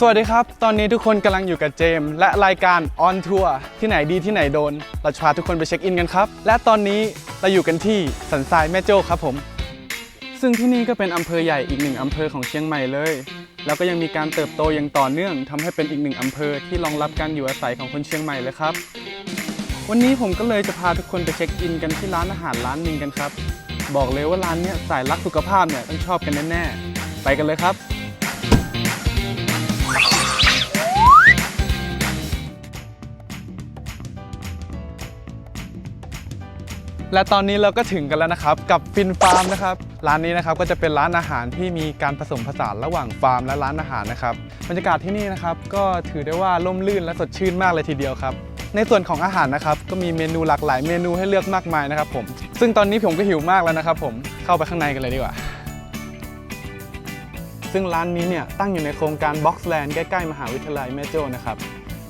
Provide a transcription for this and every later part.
สวัสดีครับ ตอนนี้ทุกคนกำลังอยู่กับเจมส์และรายการ On Tour ที่ไหนดีที่ไหนโดน เราจะพาทุกคนไปเช็คอินกันครับ และตอนนี้เราอยู่กันที่สันทรายแม่โจ้ครับผม ซึ่งที่นี่ก็เป็นอำเภอใหญ่อีกหนึ่งอำเภอของเชียงใหม่เลย แล้วก็ยังมีการเติบโตอย่างต่อเนื่องทำให้เป็นอีกหนึ่งอำเภอที่รองรับการอยู่อาศัยของคนเชียงใหม่เลยครับ วันนี้ผมก็เลยจะพาทุกคนไปเช็คอินกันที่ร้านอาหารร้านหนึ่งกันครับ บอกเลยว่าร้านเนี้ยสายรักสุขภาพเนี่ยต้องชอบกันแน่ๆไปกันเลยครับ และตอนนี้เราก็ถึงกันแล้วนะครับ กับฟินฟาร์มนะครับ ร้านนี้นะครับก็จะเป็นร้านอาหารที่มีการผสมผสานระหว่างฟาร์มและร้านอาหารนะครับบรรยากาศที่นี่นะครับก็ถือได้ว่าร่มรื่นและสดชื่นมากเลยทีเดียวครับในส่วนของอาหารนะครับก็มีเมนูหลากหลายเมนูให้เลือกมากมายนะครับผมซึ่งตอนนี้ผมก็หิวมากแล้วนะครับ ผมเข้าไปข้างในกันเลยดีกว่า ซึ่งร้านนี้เนี่ยตั้งอยู่ในโครงการ Boxland ใกล้ๆมหาวิทยาลัยแม่โจ้นะครับ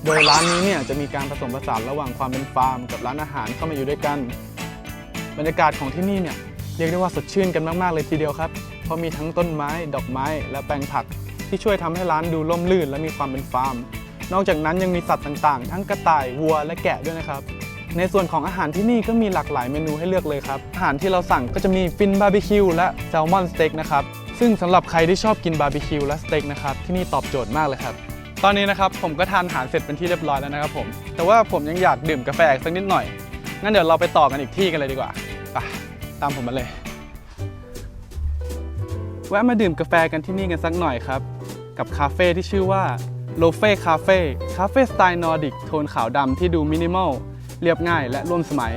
โดยร้านนี้เนี่ยจะมีการผสมผสานระหว่างความเป็นฟาร์ม กับร้านอาหารเข้ามาอยู่ด้วยกัน บรรยากาศของที่นี่เนี่ยเรียกได้ว่าสดชื่นกันมาก ๆ เลยทีเดียวครับ เพราะมีทั้งต้นไม้ ดอกไม้ และแปลงผัก ที่ช่วยทำให้ร้านดูร่มรื่นและมีความเป็นฟาร์ม นอกจากนั้นยังมีสัตว์ต่างๆ ทั้งกระต่าย วัว และแกะด้วยนะครับ ในส่วนของอาหารที่นี่ก็มีหลากหลายเมนูให้เลือกเลยครับ อาหารที่เราสั่งก็จะมีฟินบาร์บีคิวและแซลมอนสเต็กนะครับ ซึ่งสำหรับใครที่ชอบกินบาร์บีคิวและสเต็กนะครับที่นี่ตอบโจทย์มากเลยครับ ตอนนี้นะครับผมก็ทานอาหารเสร็จเป็นที่เรียบร้อยแล้วนะครับผม แต่ว่าผมยังอยากดื่มกาแฟอีกสักนิดหน่อย งั้นเดี๋ยวเราไปต่อกันอีกที่กันเลยดีกว่า ปตามผมมาเลย แวะมาดื่มกาแฟกันที่นี่กันสักหน่อยครับ กับคาเฟ่ที่ชื่อว่าโลเฟ่คาเฟ่คาเฟ่สไตล์นอร์ดิกโทนขาวดำที่ดูมินิมอล เรียบง่ายและร่วมสมัย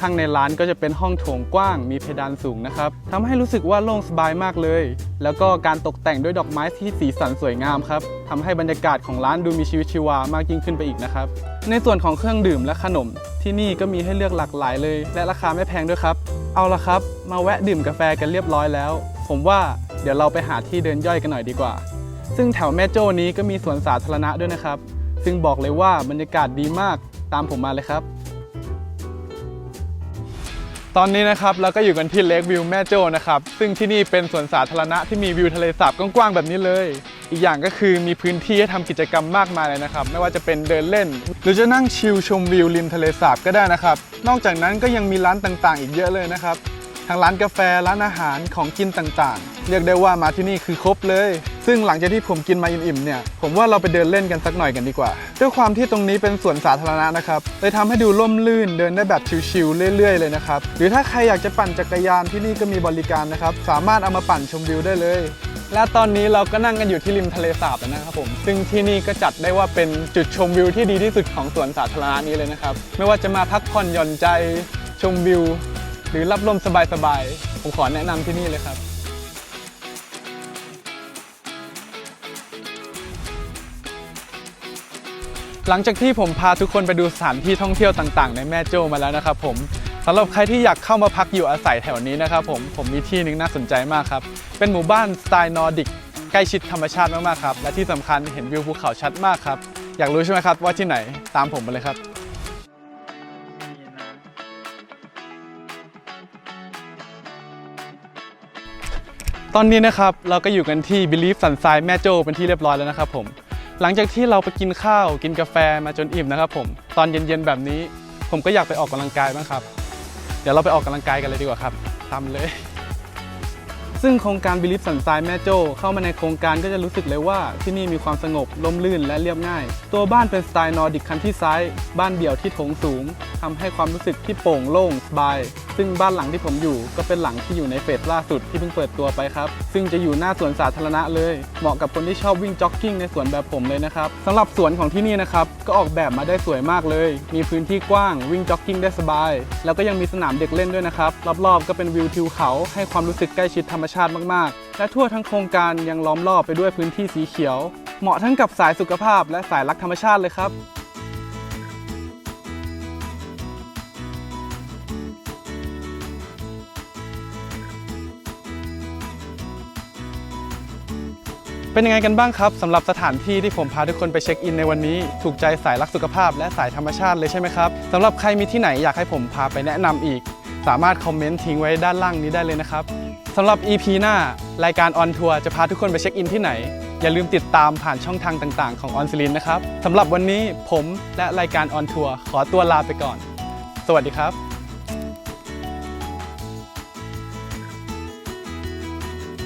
ข้างในร้านก็จะเป็นห้องโถงกว้างมีเพดานสูงนะครับทำให้รู้สึกว่าโล่งสบายมากเลย แล้วก็การตกแต่งด้วยดอกไม้ที่สีสันสวยงามครับทำให้บรรยากาศของร้านดูมีชีวิตชีวามากยิ่งขึ้นไปอีกนะครับ ในส่วนของเครื่องดื่มและขนม ที่นี่ก็มีให้เลือกหลากหลายเลย และราคาไม่แพงด้วยครับ เอาละครับ มาแวะดื่มกาแฟกันเรียบร้อยแล้ว ผมว่าเดี๋ยวเราไปหาที่เดินย่อยกันหน่อยดีกว่า ซึ่งแถวแม่โจ้นี้ก็มีสวนสาธารณะด้วยนะครับ ซึ่งบอกเลยว่าบรรยากาศดีมากตามผมมาเลยครับ ตอนนี้นะครับเราก็อยู่กันที่เลควิวแม่โจ้นะครับซึ่งที่นี่เป็นสวนสาธารณะที่มีวิวทะเลสาบกว้างๆแบบนี้เลย อีกอย่างก็คือมีพื้นที่ให้ทำกิจกรรมมากมายเลยนะครับ ไม่ว่าจะเป็นเดินเล่น หรือจะนั่งชิลชมวิวริมทะเลสาบก็ได้นะครับ นอกจากนั้นก็ยังมีร้านต่างๆ อีกเยอะเลยนะครับ ทั้งร้านกาแฟร้านอาหารของกินต่างๆ เรียกได้ว่ามาที่นี่คือครบเลย ซึ่งหลังจากที่ผมกินมาอิ่มๆเนี่ยผมว่าเราไปเดินเล่นกันสักหน่อยกันดีกว่า ด้วยความที่ตรงนี้เป็นสวนสาธารณะนะครับเลยทำให้ดูร่มรื่นเดินได้แบบชิลๆเรื่อยๆเลยนะครับหรือถ้าใครอยากจะปั่นจักรยานที่นี่ก็มีบริการนะครับสามารถเอามาปั่นชมวิวได้เลยและตอนนี้เราก็นั่งกันอยู่ที่ริมทะเลสาบนะครับผม ซึ่งที่นี่ก็จัดได้ว่าเป็นจุดชมวิวที่ดีที่สุดของสวนสาธารณะนี้เลยนะครับ ไม่ว่าจะมาพักผ่อนหย่อนใจชมวิว หรือรับลมสบายๆ ผมขอแนะนำที่นี่เลยครับ หลังจากที่ผมพาทุกคนไปดูสถานที่ท่องเที่ยวต่างๆ ในแม่โจ้มาแล้วนะครับผมสำหรับใครที่อยากเข้ามาพักอยู่อาศัยแถวนี้นะครับผมผมมีที่หนึ่งน่าสนใจมากครับ เป็นหมู่บ้านสไตล์นอร์ดิกใกล้ชิดธรรมชาติมากๆครับ และที่สำคัญเห็นวิวภูเขาชัดมากครับ อยากรู้ใช่ไหมครับว่าที่ไหนตามผมมาเลยครับ ตอนนี้นะครับเราก็อยู่กันที่ Belief สันทรายแม่โจ้เป็นที่เรียบร้อยแล้วนะครับผมหลังจากที่เราไปกินข้าวกินกาแฟมาจนอิ่มนะครับผมตอนเย็นๆแบบนี้ ผมก็อยากไปออกกำลังกายบ้างครับ เดี๋ยวเราไปออกกำลังกายกันเลยดีกว่าครับตามเลย ซึ่งโครงการ Belief สันทรายแม่โจ้เข้ามาในโครงการก็จะรู้สึกเลยว่าที่นี่มีความสงบลมลื่นและเรียบง่าย ตัวบ้านเป็นสไตล์นอร์ดิกคันที่ซ้าย บ้านเดี่ยวที่โถงสูงทำให้ความรู้สึกที่โปร่งโล่งสบายซึ่งบ้านหลังที่ผมอยู่ก็เป็นหลังที่อยู่ในเฟสล่าสุดที่เพิ่งเปิดตัวไปครับ ซึ่งจะอยู่หน้าสวนสาธารณะเลย เหมาะกับคนที่ชอบวิ่งจ็อกกิ้งในสวนแบบผมเลยนะครับสำหรับสวนของที่นี่นะครับก็ออกแบบมาได้สวยมากเลย มีพื้นที่กว้างวิ่งจ็อกกิ้งได้สบาย แล้วก็ยังมีสนามเด็กเล่นด้วยนะครับรอบๆ ก็เป็นวิวทิวเขาให้ความรู้สึกใกล้ชิดธรรมชาติมากๆ และทั่วทั้งโครงการยังล้อมรอบไปด้วยพื้นที่สีเขียว เหมาะทั้งกับสายสุขภาพและสายรักธรรมชาติเลยครับ เป็นยังไงกันบ้างครับสำหรับสถานที่ที่ผมพาทุกคนไปเช็คอินในวันนี้ ถูกใจสายรักสุขภาพและสายธรรมชาติเลยใช่ไหมครับสำหรับใครมีที่ไหนอยากให้ผมพาไปแนะนำอีก สามารถคอมเมนต์ทิ้งไว้ด้านล่างนี้ได้เลยนะครับสำหรับ EP หน้ารายการออนทัวร์จะพาทุกคนไปเช็คอินที่ไหน อย่าลืมติดตามผ่านช่องทางต่างๆ ของออนซิลินนะครับสำหรับวันนี้ผมและรายการออนทัวร์ขอตัวลาไปก่อน สวัสดีครับ